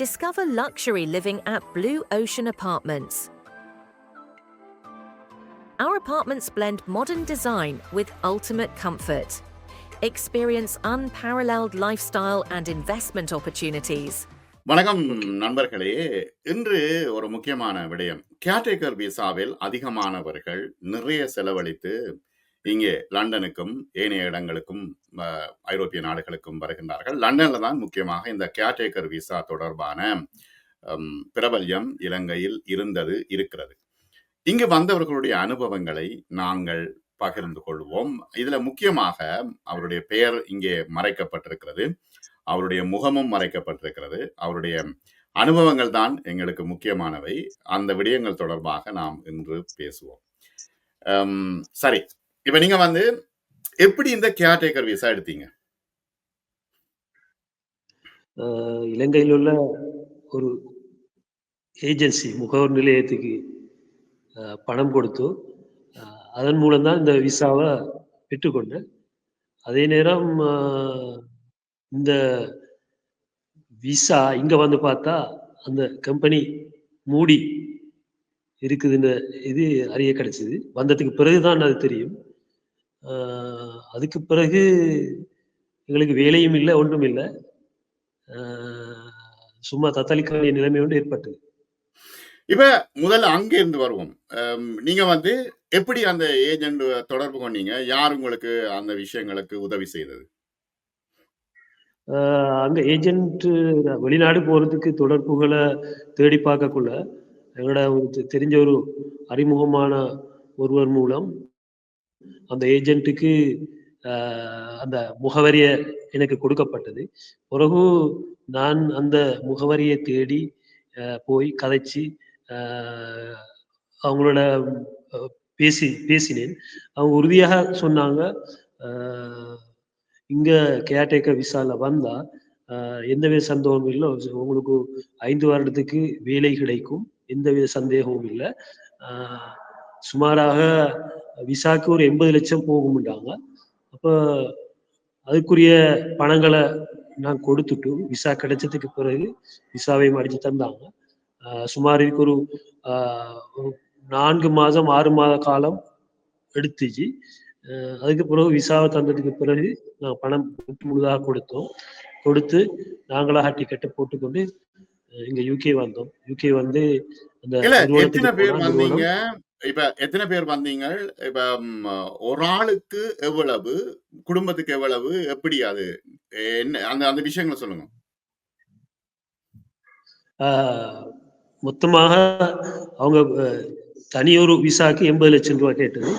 Discover luxury living at Blue Ocean Apartments. Our apartments blend modern design with ultimate comfort. Experience unparalleled lifestyle and investment opportunities. வணக்கம் நண்பர்களே இன்று ஒரு முக்கியமான விடயம் கேட்டேக்கர் விசாவில் அதிகமானவர்கள் நிறைய செலவழித்து இங்கே லண்டனுக்கும் ஏனைய இடங்களுக்கும் ஐரோப்பிய நாடுகளுக்கும் வருகின்றார்கள். லண்டனில் தான் முக்கியமாக இந்த கேட்டேக்கர் விசா தொடர்பான பிரபல்யம் இலங்கையில் இருந்தது இருக்கிறது. இங்கு வந்தவர்களுடைய அனுபவங்களை நாங்கள் பகிர்ந்து கொள்வோம். இதுல முக்கியமாக அவருடைய பெயர் இங்கே மறைக்கப்பட்டிருக்கிறது. அவருடைய முகமும் மறைக்கப்பட்டிருக்கிறது. அவருடைய அனுபவங்கள் தான் எங்களுக்கு முக்கியமானவை. அந்த விடயங்கள் தொடர்பாக நாம் இன்று பேசுவோம். சரி. இப்ப நீங்க வந்து எப்படி இந்த கேர்டேக்கர் விசா எடுத்தீங்க? இலங்கையில் உள்ள ஒரு ஏஜென்சி முகவர் நிலையத்துக்கு பணம் கொடுத்து அதன் மூலம்தான் இந்த விசாவை பெற்றுக்கொண்டேன். அதே நேரம் இந்த விசா இங்கே வந்து பார்த்தா அந்த கம்பெனி மூடி இருக்குதுன்னு இது அறிய கிடைச்சிது. வந்ததுக்கு பிறகுதான் அது தெரியும். அதுக்கு பிறகு எங்களுக்கு வேலையும் இல்லை ஒன்றும் இல்லை. சும்மா தத்தளிக்க வேண்டிய நிலைமை ஒன்று ஏற்பட்டது. இப்ப முதல்ல அங்க இருந்து வருவோம். நீங்க வந்து எப்படி அந்த ஏஜென்ட் தொடர்பு கொண்டீங்க? யார் உங்களுக்கு அந்த விஷயங்களுக்கு உதவி செய்தது? அங்க ஏஜென்ட் வெளிநாடு போறதுக்கு தொடர்புகளை தேடி பார்க்கக்குள்ள எங்களோட தெரிஞ்ச ஒரு அறிமுகமான ஒருவர் மூலம் அந்த ஏஜென்ட்டுக்கு அந்த முகவரிய எனக்கு கொடுக்கப்பட்டது. பிறகு நான் அந்த முகவரியை தேடி போய் கதைச்சு ஆஹ் அவங்களோட பேசி பேசினேன். அவங்க உறுதியாக சொன்னாங்க ஆஹ் இங்க விசாவில் விசால வந்தா எந்தவித சந்தேகமும் இல்லை. உங்களுக்கு ஐந்து வருடத்துக்கு வேலை கிடைக்கும். எந்தவித சந்தேகமும் இல்லை. ஆஹ் சுமாராக விசாக்கு ஒரு எண்பது லட்சம் போகும்ட்டாங்க அப்போ அதுக்குரிய பணங்களை நான் கொடுத்துட்டு விசா கிடைச்சதுக்கு பிறகு விசாவையும் அடிச்சு தந்தாங்க. சுமார் இதுக்கு ஒரு நான்கு மாதம் ஆறு மாத காலம் எடுத்துச்சு. அதுக்கு பிறகு விசாவை தந்ததுக்கு பிறகு நான் பணம் முழுதாக கொடுத்தோம். கொடுத்து நாங்களாக டிக்கெட்டை போட்டுக்கொண்டு இங்க யூகே வந்தோம். யூகே வந்து அந்த இப்ப எத்தனை பேர் வந்தீங்க? இப்ப ஒரு ஆளுக்கு எவ்வளவு? குடும்பத்துக்கு எவ்வளவு? எப்படி அது? என்ன அந்த அந்த விஷயங்களை சொல்லுங்க. ஆஹ் மொத்தமாக அவங்க தனியொரு விசாக்கு எண்பது லட்சம் ரூபாய் கேட்டது.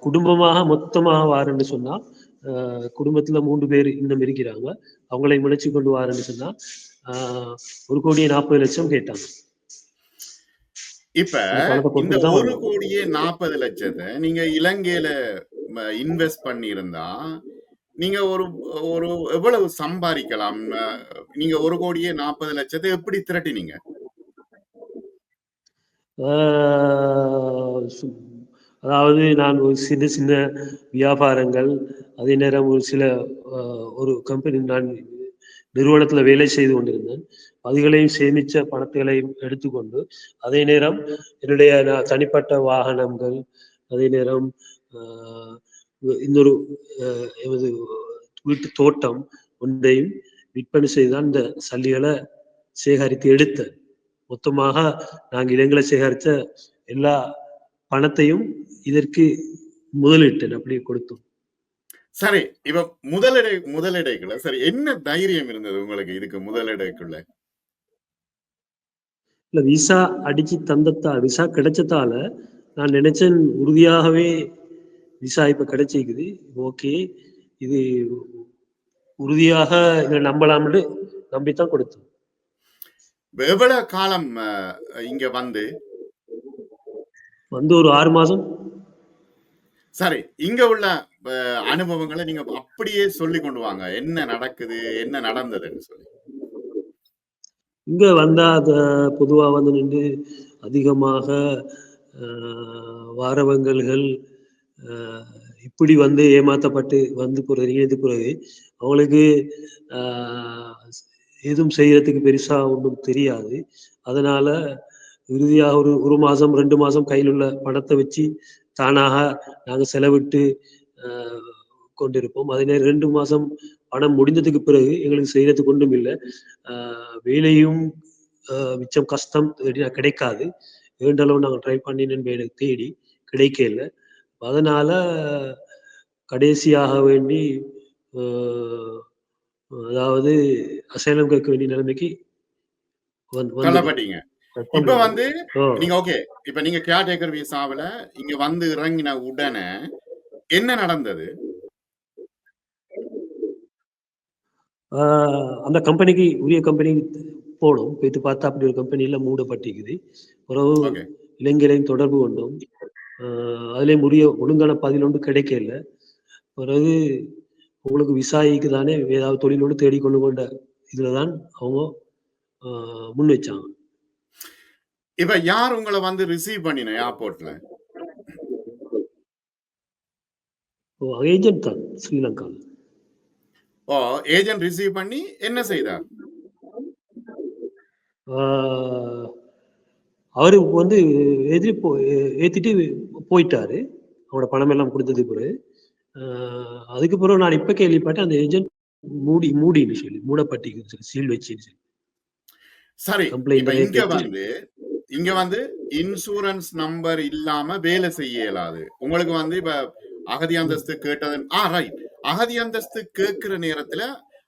குடும்பமாக மொத்தமாக வாரன்னு சொன்னா குடும்பத்துல மூன்று பேர் இன்னும் இருக்கிறாங்க. அவங்களை முளைச்சு கொண்டு வாரன்னு சொன்னா ஆஹ், ஒரு கோடியே நாற்பது லட்சம் கேட்டாங்க. இப்ப இந்த ஒரு கோடியே நாற்பது லட்சத்தை நீங்க இலங்கையில இன்வெஸ்ட் பண்ணியிருந்தா நீங்க ஒரு ஒரு எவ்வளவு சம்பாதிக்கலாம்? நீங்க ஒரு கோடியே நாற்பது லட்சத்தை எப்படி திரட்டினீங்க? அதாவது நான் ஒரு சின்ன சின்ன வியாபாரங்கள் அதே நேரம் ஒரு சில ஒரு கம்பெனி நான் நிறுவனத்துல வேலை செய்து கொண்டிருந்தேன். அதுகளையும் சேமிச்ச பணத்துகளையும் எடுத்துக்கொண்டு அதே நேரம் என்னுடைய நான் தனிப்பட்ட வாகனங்கள் அதே நேரம் ஆஹ் இன்னொரு எமது வீட்டு தோட்டம் ஒன்றையும் விற்பனை செய்துதான் இந்த சல்லிகளை சேகரித்து எடுத்தேன். மொத்தமாக நாங்கள் இளங்கலை சேகரித்த எல்லா பணத்தையும் இதற்கு முதலிட்டேன் அப்படியே கொடுத்தோம். சரி இப்ப முதலிடை முதலிடைக்குள்ள சரி என்ன தைரியம் இருந்தது உங்களுக்கு இதுக்கு முதலிடைக்குள்ள? இல்ல விசா அடிச்சு தந்தத்தா விசா கிடைச்சதால நான் நினைச்சேன் உறுதியாகவே விசா இப்ப கிடைச்சிக்குது ஓகே இது உறுதியாக இதை நம்பலாம்னு நம்பித்தான் கொடுத்தோம். எவ்வளவு காலம் இங்க வந்து? வந்து ஒரு ஆறு மாதம் சரி இங்க உள்ள அனுபவங்களை நீங்க அப்படியே சொல்லி கொண்டு வாங்க. என்ன நடக்குது? என்ன நடந்ததுன்னு சொல்லி. இங்க வந்தா அத பொதுவா வந்து நின்று அதிகமாக ஆஹ், வாரவங்கல்கள் ஆஹ், இப்படி வந்து ஏமாத்தப்பட்டு வந்து பிறகு இது பிறகு அவங்களுக்கு ஆஹ், எதுவும் செய்யறதுக்கு பெருசா ஒன்றும் தெரியாது. அதனால இறுதியாக ஒரு ஒரு மாசம் ரெண்டு மாசம் கையில் உள்ள பணத்தை வச்சு தானாக நாங்க செலவிட்டு கொண்டிருப்போம். அதே நேரம் ரெண்டு மாசம் பணம் முடிந்ததுக்கு பிறகு எங்களுக்கு செய்யறதுக்கு ஒன்றும் இல்லை. வேலையும் மிச்சம் கஷ்டம் கிடைக்காது. வேண்டளவு நாங்கள் ட்ரை பண்ணினேன் வேலை தேடி கிடைக்கல. அதனால கடைசியாக வேண்டி அதாவது அசைலம் கேட்க வேண்டிய நிலைமைக்கு வந்து தள்ளப்பட்டீங்க இப்ப வந்து நீங்க ஓகே இப்ப நீங்க கேர்டேக்கர் விசாவுல இங்க வந்து இறங்கின உடனே என்ன நடந்தது? அந்த கம்பெனிக்கு உரிய கம்பெனிக்கு போனோம். போயிட்டு பார்த்தா அப்படி ஒரு கம்பெனியில மூடப்பட்டிருக்குது. ஓகே. இளைஞரையும் தொடர்பு கொண்டோம். அதுலயும் உரிய ஒழுங்கான பதில் ஒன்று கிடைக்கல. பிறகு உங்களுக்கு விசாயிக்கு தானே ஏதாவது தொழில் ஒன்று தேடிக்கொண்டு கொண்ட இதுலதான் அவங்க ஆஹ் முன் வச்சாங்க. இப்ப யார் உங்களை வந்து ரிசீவ் பண்ணின ஏர்போர்ட்ல ஏஜென்ட் தான் ஸ்ரீலங்காவில் ஓ ஏஜென்ட் ரிசீவ் பண்ணி என்ன செய்தார்? ஆஹ் அவரு வந்து எதிரி போ ஏத்திட்டு போயிட்டாரு. அவனோட பணம் எல்லாம் கொடுத்தது பிறகு அதுக்கு பிறகு நான் இப்ப கேள்விப்பட்டேன் அந்த ஏஜென்ட் மூடி மூடின்னு சொல்லி மூடப்பட்டிக்குன்னு சொல்லி சீல் வச்சுன்னு சொல்லி. சரி இங்க வந்து இங்க வந்து இன்சூரன்ஸ் நம்பர் இல்லாம வேலை செய்ய இயலாது. உங்களுக்கு வந்து இப்ப அகதி அந்தஸ்து கேட்டது ஆ ரைட் அகதி அந்தஸ்து கேட்கிற நேரத்துல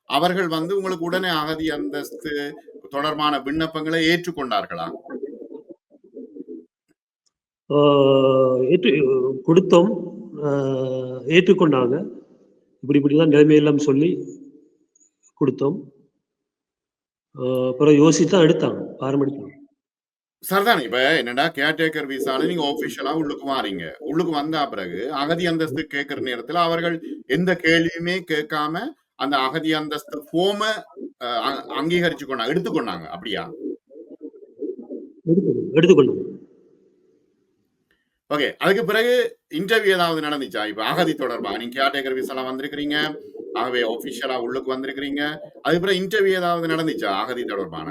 அவர்கள் வந்து உங்களுக்கு உடனே அகதி அந்தஸ்து தொடர்பான விண்ணப்பங்களை ஏற்றுக்கொண்டார்களா? ஆஹ் ஏற்று கொடுத்தோம். ஆஹ் ஏற்றுக்கொண்டாங்க. இப்படி இப்படிதான் நிலைமையெல்லாம் சொல்லி கொடுத்தோம். ஆஹ் அப்புறம் யோசித்து தான் எடுத்தாங்க. பாரம்பரியம் சரிதான் இப்ப என்னடா கேர்டேக்கர் விசால நீங்க ஆபீஷியலா உள்ளுக்கு வாரீங்க. உள்ளுக்கு வந்தா பிறகு அகதி அந்தஸ்து கேட்கிற நேரத்துல அவர்கள் எந்த கேள்வியுமே கேட்காம அந்த அகதி அந்தஸ்து போம அங்கீகரிச்சு கொண்டாங்க எடுத்துக்கொண்டாங்க. அப்படியா? எடுத்துக்கொள்ளும் ஓகே அதுக்கு பிறகு இன்டர்வியூ ஏதாவது நடந்துச்சா? இப்ப அகதி தொடர்பா? நீங்க கேர்டேக்கர் விசால வந்திருக்கிறீங்க. ஆகவே ஆபீஷியலா உள்ளுக்கு வந்திருக்கிறீங்க. அதுக்கு பிறகு இன்டர்வியூ ஏதாவது நடந்துச்சா? அகதி தொடர்பான.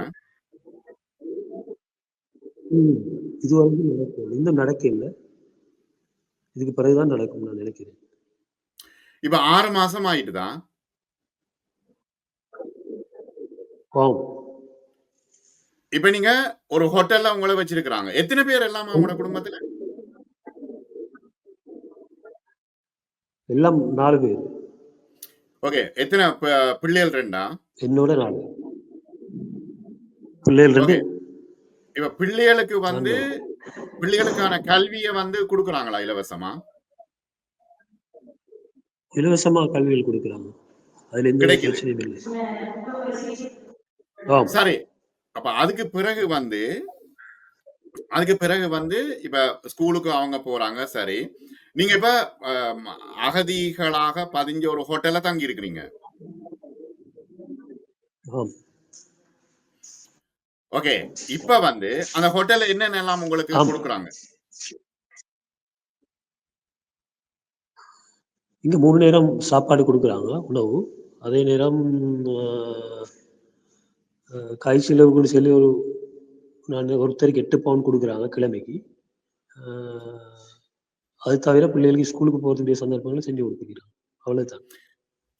இது வரைக்கும் நடக்கல இன்னும் நடக்கல. இதுக்கு பிறகுதான் நடக்கும் நான் நினைக்கிறேன். இப்ப ஆறு மாசம் ஆயிட்டுதான் ஆம். இப்ப நீங்க ஒரு ஹோட்டல்ல உங்களை வச்சிருக்கிறாங்க. எத்தனை பேர் எல்லாமே உங்களோட குடும்பத்துல? எல்லாம் நாலு பேர். ஓகே. எத்தனை பிள்ளைகள் ரெண்டா? என்னோட நாலு. பிள்ளைகள் ரெண்டு. இப்ப பிள்ளைகளுக்கு வந்து பிள்ளைகளுக்கான கல்வியை வந்து கொடுக்குறாங்களா இலவசமா? இலவசமா கல்விகள் கொடுக்குறாங்க. அதுல எந்த. பிரச்சனையும் இல்லை. சரி. அப்ப அதுக்கு பிறகு வந்து அதுக்கு பிறகு வந்து இப்ப ஸ்கூலுக்கு அவங்க போறாங்க சரி. நீங்க இப்ப அகதிகளாக பதிஞ்ச ஒரு ஹோட்டல்ல தங்கி இருக்கிறீங்க ஓகே இப்ப வந்து அந்த ஹோட்டல்ல என்னென்ன எல்லாம் உங்களுக்கு. கொடுக்குறாங்க? இங்க மூணு நேரம் சாப்பாடு கொடுக்குறாங்க உணவு. அதே நேரம் காய் செலவுக்குன்னு சொல்லி ஒரு நான் ஒருத்தருக்கு எட்டு பவுன் கொடுக்குறாங்க கிழமைக்கு. அது தவிர பிள்ளைகளுக்கு ஸ்கூலுக்கு போகிறதுடைய சந்தர்ப்பங்களை செஞ்சு கொடுத்துக்கிறாங்க. அவ்வளவுதான்.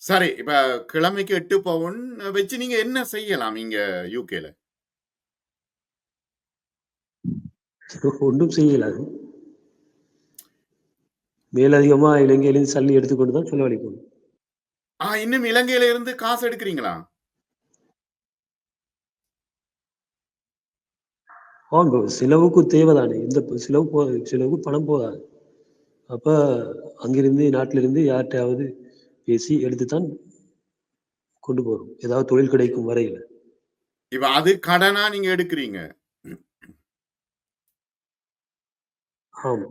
சரி இப்ப கிழமைக்கு எட்டு பவுன் வச்சு நீங்க என்ன செய்யலாம் இங்க யூகேல ஒன்றும் செய்யலாது மேலதிகமா இலங்கையிலிருந்து சல்லி எடுத்துக்கொண்டு தான் செலவழிக்கணும் ஆ இன்னும் இலங்கையில இருந்து காசு எடுக்கிறீங்களா? bro. செலவுக்கு தேவைதானே. இந்த செலவு போ செலவுக்கு பணம் போதாது. அப்ப அங்கிருந்து நாட்டிலிருந்து யார்கிட்டயாவது பேசி எடுத்துத்தான் கொண்டு போறோம். ஏதாவது தொழில் கிடைக்கும் வரையில. இப்ப அது கடனா நீங்க எடுக்கிறீங்க? ஆம்.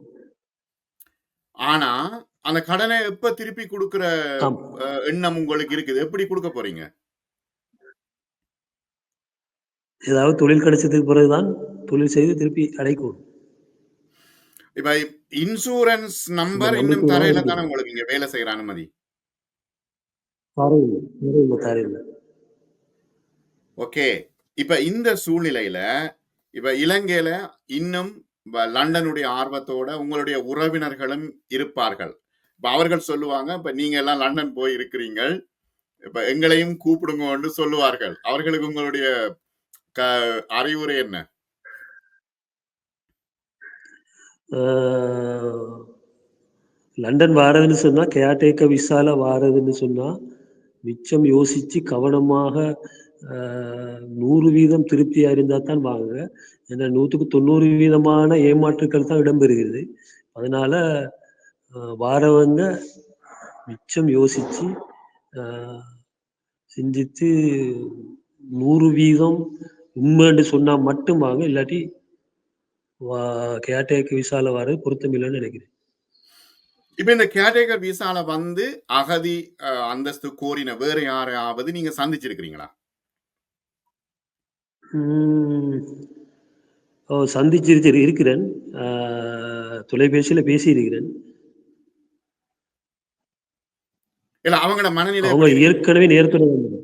ஆனா அந்த கடனை எப்ப திருப்பி கொடுக்கிற எண்ணம் உங்களுக்கு இருக்குது? எப்படி கொடுக்க போறீங்க? ஏதாவது தொழில் கிடைச்சதுக்கு பிறகுதான் தொழில் செய்து திருப்பி அடைக்கணும் இப்ப இன்சூரன்ஸ் நம்பர் இன்னும் தரையில தான் உங்களுக்கு இங்க வேலை செய்யற அனுமதி? ஓகே. இப்ப இந்த சூழ்நிலையில, இப்ப இலங்கையில இன்னும் லண்டனுடைய ஆர்வத்தோட உங்களுடைய உறவினர்களும் இருப்பார்கள். இப்போ அவர்கள் சொல்லுவாங்க, "இப்ப நீங்க எல்லாம் லண்டன் போய் இருக்கிறீங்க இப்போ எங்களையும் கூப்பிடுங்கோன்னு" சொல்லுவார்கள். அவர்களுக்கு உங்களுடைய க அறிவுரை என்ன? லண்டன் வாரதுன்னு சொன்னா, கேர்டேக்கர் விசால வாரதுன்னு சொன்னா, மிச்சம் யோசிச்சு கவனமாக நூறு வீதம் திருப்தி அறிந்தால் தான் வாங்க. ஏன்னா 100க்கு 90 வீதமான ஏமாற்றுக்கள் தான் இடம்பெறுகிறது. அதனால வாரவங்க மிச்சம் யோசிச்சு, சிந்தித்து 100% உண்மைன்னு சொன்னால் மட்டும் வாங்க. இல்லாட்டி வா கேட்டேக்கு விசால வாரது பொருத்தமில்லைன்னு நினைக்கிறேன் இப்ப இந்த கேர்டேக்கர் விசால வந்து அகதி அந்தஸ்து கோரின வேற யாரையாவது நீங்க சந்திச்சிருக்கிறீங்களா? ஓ சந்திச்சிருச்சு இருக்கிறேன். தொலைபேசியில பேசியிருக்கிறேன். இல்ல அவங்களோட மனநிலை அவங்க? ஏற்கனவே நேரத்தோட வந்தவங்க.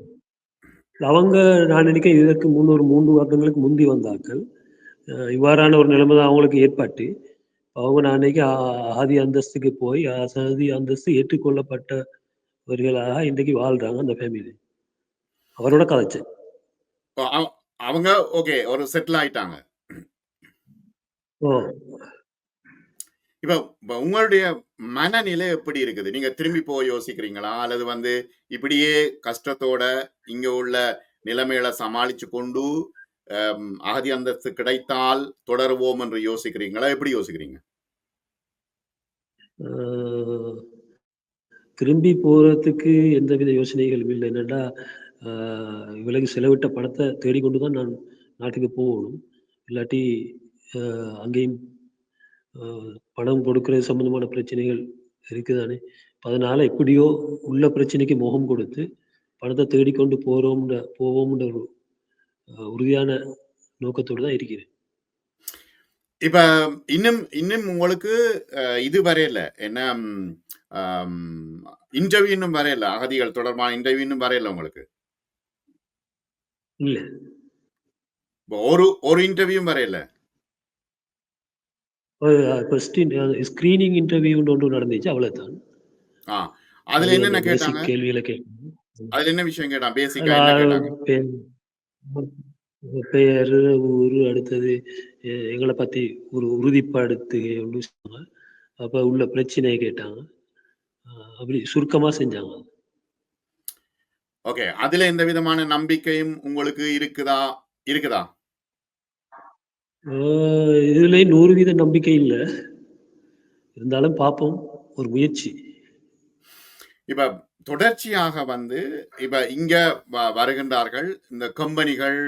அவங்க நான் நினைக்கிறேன் இதற்கு முன் ஒரு 3 வருடங்களுக்கு முந்தி வந்தார்கள். அ இவ்வாறான ஒரு நிலைமை தான் அவங்களுக்கு ஏற்பட்டு, அவங்க நான் நினைக்கிறேன் அ அகதி அந்தஸ்துக்கு போய் அகதி அந்தஸ்து ஏற்றுக்கொள்ளப்பட்டவர்களாக இன்றைக்கு வாழ்றாங்க அந்த ஃபேமிலி. அவரோட அவ அவங்க ஓகே. ஒரு செட்டில் ஆயிட்டாங்க. ஓ! இப்ப உங்களுடைய மனநிலை எப்படி இருக்குது? நீங்க திரும்பி போய் யோசிக்கிறீங்களா? அல்லது வந்து இப்படியே கஷ்டத்தோட இங்க உள்ள நிலைமைகள சமாளிச்சு கொண்டு, அகதி அந்தஸ்து கிடைத்தால் தொடருவோம் என்று யோசிக்கிறீங்களா? எப்படி யோசிக்கிறீங்க? திரும்பி போறதுக்கு எந்தவித யோசனைகளும் இல்லை என்னென்னா ஆ செலவிட்ட பணத்தை தேடிக்கொண்டு தான் நான் நாட்டுக்கு போகணும். இல்லாட்டி அங்கேயும் பணம் கொடுக்கிறது சம்பந்தமான பிரச்சனைகள் இருக்குதானே. அதனால எப்படியோ உள்ள பிரச்சனைக்கு முகம் கொடுத்து, பணத்தை தேடிக்கொண்டு போறோம்ன்ற போவோம்ன்ற ஒரு உறுதியான நோக்கத்தோடு தான் இருக்கிறேன். இப்ப இன்னும் இன்னும் உங்களுக்கு இது வரையல. என்ன இன்டர்வியூ இன்னும் வரையல. அகதிகள் தொடர்பான இன்டர்வியூ இன்னும் வரையல உங்களுக்கு. இல்ல. ஒரு ஒரு இன்டர்வியூவும் வரையல. அ ஸ்கிரீனிங் இன்டர்வியூன்னு ஒன்று நடந்துச்சு. அவ்வளவுதான். ஆ. அதுல அது என்னென்ன கேட்டாங்க? கேள்விகள கேட்டாங்க. அதுல என்ன விஷயம் கேட்டாங்க? பேசிக்கா உங்க பெயரு, ஊரு, அடுத்தது எ எங்கள பத்தி ஒரு உறுதிப்படுத்துகன்னு சொன்னாங்க. அப்ப உள்ள பிரச்சனைய கேட்டாங்க. அ அப்படி சுருக்கமா செஞ்சாங்க. ஓகே. அதுல எந்த விதமான நம்பிக்கையும் உங்களுக்கு இருக்குதா? இருக்குதா? ஆ இதுலயும் 100% நம்பிக்கை இல்ல. இருந்தாலும் பார்ப்போம். ஒரு முயற்சி. இப்ப தொடர்ச்சியாக வந்து இப்ப இங்க வ வருகின்றார்கள். இந்த கம்பெனிகள்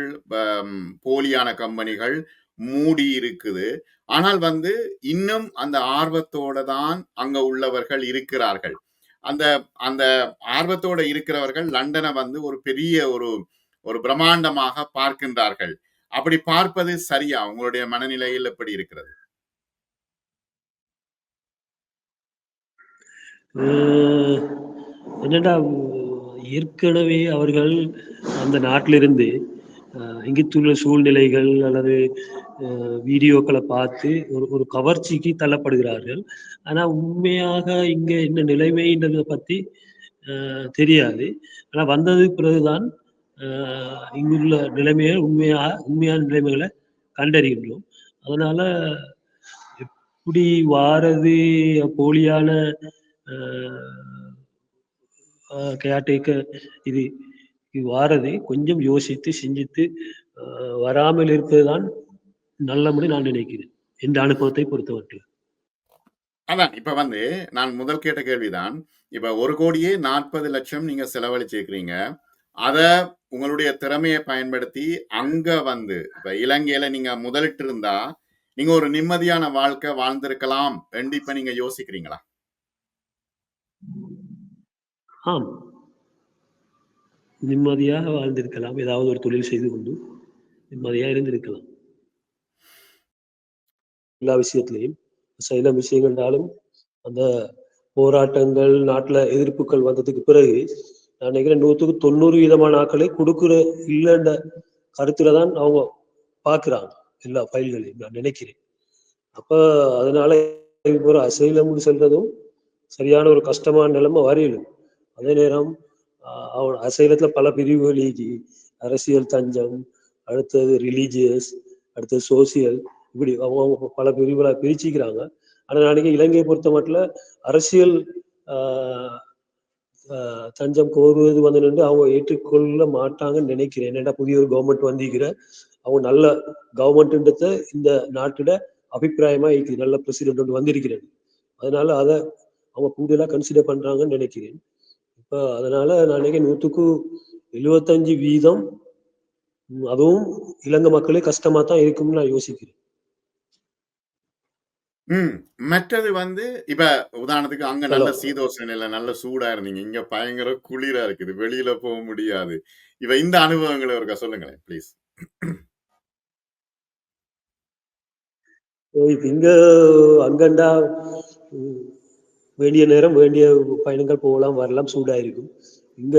போலியான கம்பெனிகள் மூடி இருக்குது. ஆனால் வந்து இன்னும் அந்த ஆர்வத்தோட தான் அங்க உள்ளவர்கள் இருக்கிறார்கள். அந்த அந்த ஆர்வத்தோட இருக்கிறவர்கள் லண்டனை வந்து ஒரு பெரிய ஒரு ஒரு பிரம்மாண்டமாக பார்க்கின்றார்கள். அப்படி பார்ப்பது சரியா? உங்களுடைய மனநிலையில் எப்படி இருக்கிறது? என்னடா ஏற்கனவே அவர்கள் அந்த நாட்டிலிருந்து இங்கித்துள்ள சூழ்நிலைகள் அல்லது வீடியோக்களை பார்த்து ஒரு ஒரு கவர்ச்சிக்கு தள்ளப்படுகிறார்கள். ஆனால் உண்மையாக இங்கே என்ன நிலைமைன்றதை பற்றி தெரியாது. ஆனால் வந்ததுக்கு பிறகு தான் இங்குள்ள நிலைமையை உண்மையாக உண்மையான நிலைமைகளை கண்டறிகின்றோம். அதனால் எப்படி வாரது போலியான கேர்டேக்கர் இது இது கொஞ்சம் யோசித்து, சிந்தித்து வராமல் இருப்பதுதான் தான் நான் நினைக்கிறேன். இந்த அனுபவத்தை பொறுத்தமட்டில். அதான். இப்ப வந்து நான் முதல் கேட்ட கேள்விதான். இப்ப 1,40,00,000 நீங்க செலவழிச்சிருக்கிறீங்க. அத உங்களுடைய திறமையை பயன்படுத்தி அங்க வந்து இப்ப இலங்கையில நீங்க முதலிட்டிருந்தா, நீங்க ஒரு நிம்மதியான வாழ்க்கை வாழ்ந்திருக்கலாம் கண்டிப்பா நீங்க யோசிக்கிறீங்களா? ஆம். நிம்மதியாக வாழ்ந்திருக்கலாம். ஏதாவது ஒரு தொழில் செய்து கொண்டு நிம்மதியா இருந்திருக்கலாம். எல்லா விஷயத்திலயும். சில விஷயங்கள்னாலும் அந்த போராட்டங்கள், நாட்டில் எதிர்ப்புகள் வந்ததுக்கு பிறகு, நான் நினைக்கிறேன் நூற்றுக்கு தொண்ணூறு விதமான ஆட்களை கொடுக்குற இல்லைன்ற கருத்துல தான் அவங்க பார்க்குறாங்க எல்லா ஃபைல்களையும் நான் நினைக்கிறேன் அப்ப அதனால இப்போ ஒரு அசைலம் சரியான ஒரு கஷ்டமான நிலைமை வரையிலும். அதே நேரம் ஆஹ் அவன் அசைலத்துல பல பிரிவுகள் ஈகி அரசியல் தஞ்சம் அடுத்தது ரிலீஜியஸ் அடுத்தது சோசியல் இப்படி அவங்க அவங்க பல பிரிவுகளாக பிரிச்சுக்கிறாங்க. ஆனா நாளைக்கு இலங்கையை பொறுத்த மட்டும் அரசியல் ஆஹ் ஆஹ் தஞ்சம் கோருவது வந்து நின்று அவங்க ஏற்றுக்கொள்ள மாட்டாங்கன்னு நினைக்கிறேன். என்னடா புதிய ஒரு கவர்மெண்ட் வந்திருக்கிற அவங்க நல்ல கவர்மெண்ட்ன்றத இந்த நாட்டோட அபிப்பிராயமா இருக்குது நல்ல பிரசிடென்ட் ஒன்று வந்திருக்கிறது. அதனால அதை அவங்க கூடுதலா கன்சிடர் பண்றாங்கன்னு நினைக்கிறேன் இப்ப அதனால நான் நினைக்கிறேன் நூத்துக்கு எழுபத்தஞ்சு வீதம் அதுவும் இலங்கை மக்களே கஷ்டமா தான் இருக்கும்னு நான் யோசிக்கிறேன் ம். மற்றது வந்து இப்ப உதாரணத்துக்கு அங்க நல்ல ஹலோ சீதோஷண நிலை, நல்ல சூடா இருந்தீங்க. இங்க பயங்கர குளிரா இருக்குது. வெளியில போ முடியாது. இப்ப இந்த அனுபவங்கள ஒருக்கா சொல்லுங்களேன் ப்ளீஸ். இப்ப இங்க அங்கண்டா வேண்டிய நேரம் வேண்டிய பயணங்கள் போகலாம் வரலாம் சூடா இருக்கும் இங்க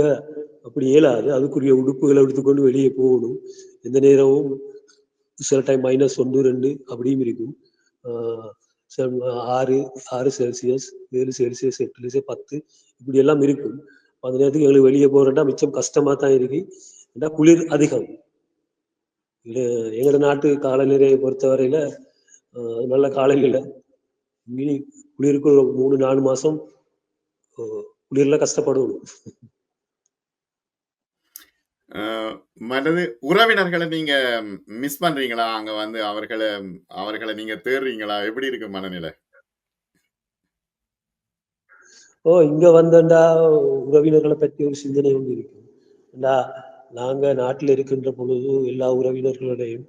அப்படி இயலாது. அதுக்குரிய உடுப்புகளை எடுத்துக்கொண்டு வெளியே போகணும். எந்த நேரமும் சில டைம் மைனஸ் ஒன்று ரெண்டு அப்படியும் இருக்கும். ஆஹ் ஆறு ஆறு செல்சியஸ் ஏழு செல்சியஸ் எட்டு செல்சியஸ் பத்து இப்படி எல்லாம் இருக்கும். அந்த நேரத்துக்கு எங்களுக்கு வெளியே போறோம்னா மிச்சம் கஷ்டமா தான் இருக்கு. ஏன்னா குளிர் அதிகம். எங்களோட நாட்டு காலநிலையை பொறுத்தவரையில ஆஹ் நல்ல காலநிலை. இனி குளிருக்கு ஒரு மூணு நாலு மாசம் குளிர்ல கஷ்டப்படணும் மற்றது உறவினர்கள நீங்க மிஸ் பண்றீங்களா? அங்க வந்து அவர்கள அவர்கள நீங்க தேடுறீங்களா? எப்படி இருக்கு மனநிலை? ஓ இங்க வந்தேன்டா உறவினர்களை பற்றி ஒரு சிந்தனை ஒன்று இருக்கும் ஏண்டா நாங்க நாட்டில் இருக்கின்ற பொழுது எல்லா உறவினர்களோடையும்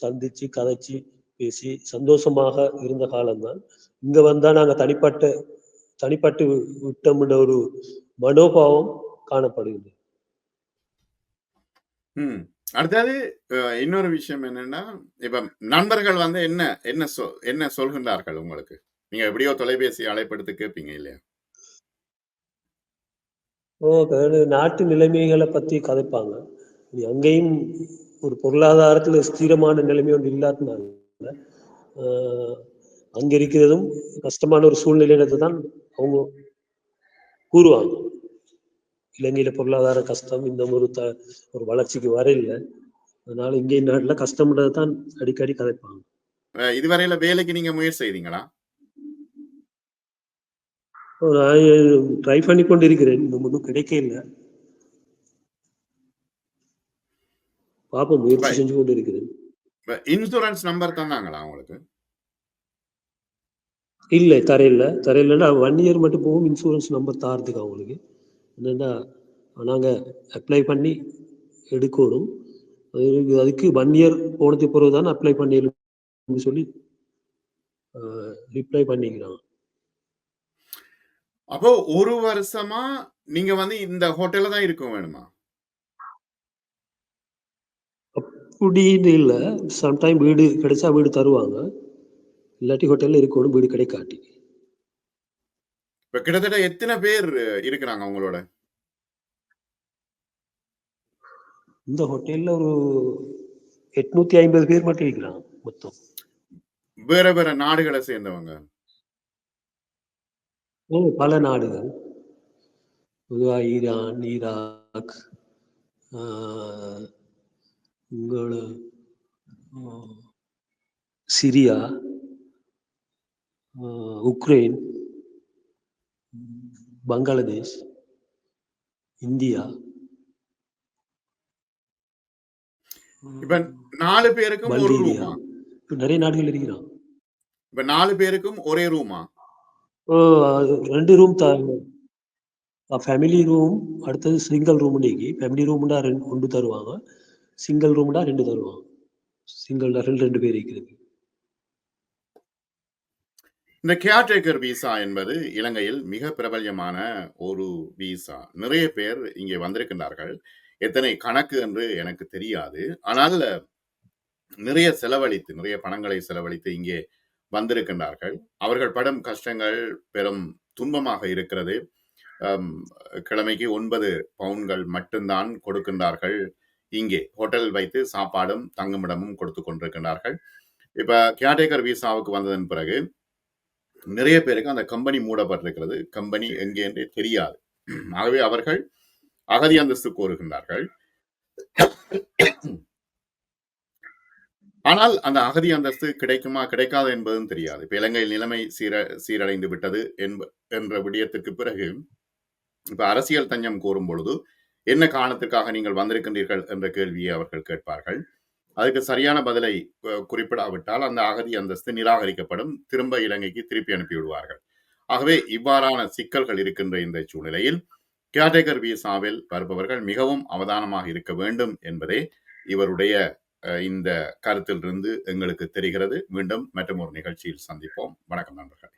சந்திச்சு கதைச்சு பேசி சந்தோஷமாக இருந்த காலம்தான் இங்க வந்தா நாங்க தனிப்பட்ட தனிப்பட்டு விட்டோம்ன்ற ஒரு மனோபாவம் காணப்படுகிறது ம். அடுத்தது இன்னொரு விஷயம் என்னன்னா, இப்ப நண்பர்கள் வந்து என்ன என்ன சொ என்ன சொல்கின்றார்கள் உங்களுக்கு? நீங்க எப்படியோ தொலைபேசி அழைப்பெடுத்து கேட்பீங்க இல்லையா? ஓ நாட்டு நிலைமைகளை பத்தி கதைப்பாங்க அங்கேயும் ஒரு பொருளாதாரத்துல ஸ்திரமான நிலைமை ஒன்று இல்லாதனால அங்க இருக்கிறதும் கஷ்டமான ஒரு சூழ்நிலையில தான் அவங்க கூறுவாங்க இலங்கையில பொருளாதார கஷ்டம் இந்த ஒரு த ஒரு வளர்ச்சிக்கு வரையில அதனால இங்கே நாட்டுல கஷ்டம்ன்றதை தான் அடிக்கடி கதைப்பாங்க இதுவரையில வேலைக்கு நீங்க முயற்சி செய்தீங்களா? நான் ட்ரை பண்ணி கொண்டு இருக்கிறேன் இன்னும் ஒன்றும் கிடைக்க இல்லை பார்ப்போம் முயற்சி. செஞ்சு கொண்டு இருக்கிறேன் இன்சூரன்ஸ் நம்பர் தந்தாங்களா உங்களுக்கு? இல்லை தரையில். தரையில்னா ஒன் இயர் மட்டும் போகும் இன்சூரன்ஸ் நம்பர் தாரதுக்கு அவங்களுக்கு. என்னென்னா நாங்கள் அப்ளை பண்ணி எடுக்கணும் அது- அதுக்கு ஒன் இயர் போனதுக்கு பிறகு தான் அப்ளை பண்ணி சொல்லி ரிப்ளை பண்ணிக்கிறாங்க. அப்போ ஒரு வருஷமா நீங்க வந்து இந்த ஹோட்டல்ல தான் இருக்க வேணுமா? அப்படின்னு இல்லை. சம்டைம் வீடு கிடைச்சா வீடு தருவாங்க. இல்லாட்டி ஹோட்டலில் இருக்கணும் வீடு கிடைக்காட்டி இப்ப கிட்டத்தட்ட எத்தனை பேர் இருக்கிறாங்க உங்களோட? இந்த ஹோட்டலில் ஒரு எட்நூத்தி ஐம்பது பேர் மட்டும் இருக்கிறாங்க மொத்தம் வேற வேற நாடுகளை சேர்ந்தவங்க. ஓ, பல நாடுகள் பொதுவா ஈரான் ஈராக் ஆஹ், உங்கள ஆஹ், சிரியா உக்ரைன் பங்களாதேஷ் இந்தியா. இப்ப 4 பேருக்கும் ஒரு ரூமா? நிறைய நாடுகள் இருக்கிறான். இப்ப 4 பேருக்கும் ஒரே ரூமா? ரெண்டு ரூம் ஃபேமிலி ரூம் அடுத்தது சிங்கிள் ரூம் இன்னைக்கு. ஃபேமிலி ரூம்டா ரெண்டு ஒன்று தருவாங்க. சிங்கிள் ரூம்டா ரெண்டு தருவாங்க. சிங்கிள் ரெண்டு ரெண்டு பேர் இருக்கிறது. இந்த கேர்டேக்கர் விசா என்பது இலங்கையில் மிக பிரபல்யமான ஒரு விசா. நிறைய பேர் இங்கே வந்திருக்கின்றார்கள். எத்தனை கணக்கு என்று எனக்கு தெரியாது. ஆனால் நிறைய செலவழித்து, நிறைய பணங்களை செலவழித்து இங்கே வந்திருக்கின்றார்கள். அவர்கள் படும் கஷ்டங்கள் பெரும் துன்பமாக இருக்கிறது. கிழமைக்கு ஒன்பது பவுன்கள் மட்டும்தான் கொடுக்கின்றார்கள் இங்கே ஹோட்டல் வைத்து சாப்பாடும் தங்குமிடமும் கொடுத்து கொண்டிருக்கின்றார்கள் இப்ப கேட்டேக்கர் விசாவுக்கு வந்ததன் பிறகு நிறைய பேருக்கு அந்த கம்பெனி மூடப்பட்டிருக்கிறது. கம்பெனி எங்கே என்றே தெரியாது. ஆகவே அவர்கள் அகதி அந்தஸ்து கோருகின்றார்கள். ஆனால் அந்த அகதி அந்தஸ்து கிடைக்குமா கிடைக்காது என்பதும் தெரியாது. இப்ப இலங்கையில் நிலைமை சீர சீரடைந்து விட்டது என்ப என்ற விடயத்திற்கு பிறகு இப்ப அரசியல் தஞ்சம் கோரும் பொழுது என்ன காரணத்திற்காக நீங்கள் வந்திருக்கின்றீர்கள் என்ற கேள்வியை அவர்கள் கேட்பார்கள். அதுக்கு சரியான பதிலை குறிப்பிடாவிட்டால் அந்த அகதி அந்தஸ்து நிராகரிக்கப்படும். திரும்ப இலங்கைக்கு திருப்பி அனுப்பிவிடுவார்கள். ஆகவே இவ்வாறான சிக்கல்கள் இருக்கின்ற இந்த சூழ்நிலையில் கேட்டகர் விசாவில் வருபவர்கள் மிகவும் அவதானமாக இருக்க வேண்டும் என்பதே இவருடைய இந்த இந்த கருத்திலிருந்து எங்களுக்கு தெரிகிறது. மீண்டும் மற்றும் ஒரு நிகழ்ச்சியில் சந்திப்போம். வணக்கம் நண்பர்கள்.